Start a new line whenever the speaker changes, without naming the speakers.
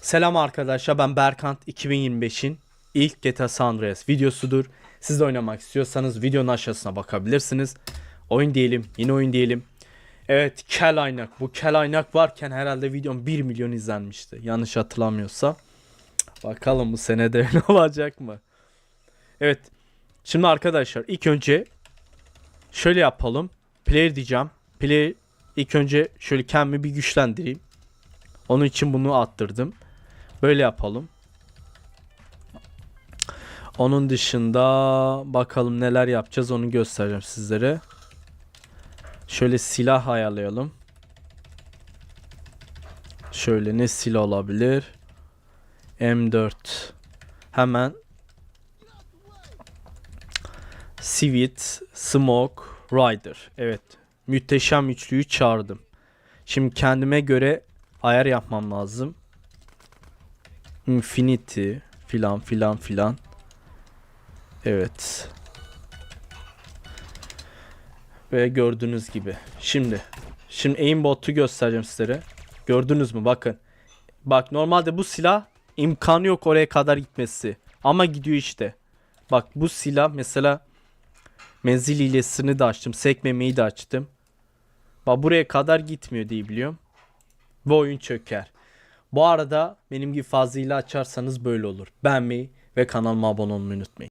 Selam arkadaşlar ben Berkant 2025'in ilk GTA San Andreas videosudur. Siz de oynamak istiyorsanız videonun aşağısına bakabilirsiniz. Oyun diyelim yine oyun diyelim. Evet kel aynak bu kel aynak varken herhalde videom 1 milyon izlenmişti. Yanlış hatırlamıyorsam. Bakalım bu senede öyle olacak mı? Evet. Şimdi arkadaşlar ilk önce şöyle yapalım. Player diyeceğim. Player ilk önce şöyle kendimi bir güçlendireyim. Onun için bunu attırdım. Böyle yapalım. Onun dışında bakalım neler yapacağız onu göstereceğim sizlere. Şöyle silah ayarlayalım. Şöyle ne silah olabilir? M4. Hemen Sivit, Smoke, Rider. Evet. Müteşem üçlüyü çağırdım. Şimdi kendime göre ayar yapmam lazım. Infinity filan filan filan. Evet. Ve gördüğünüz gibi. Şimdi şimdi aimbot'u göstereceğim sizlere. Gördünüz mü? Bakın. Bak normalde bu silah imkanı yok oraya kadar gitmesi. Ama gidiyor işte. Bak bu silah mesela menzil hilesini de açtım. Sekmemeyi de açtım. Bak buraya kadar gitmiyor diye biliyorum. Ve oyun çöker. Bu arada benim gibi fazla açarsanız böyle olur. Beğenmeyi ve kanalıma abone olmayı unutmayın.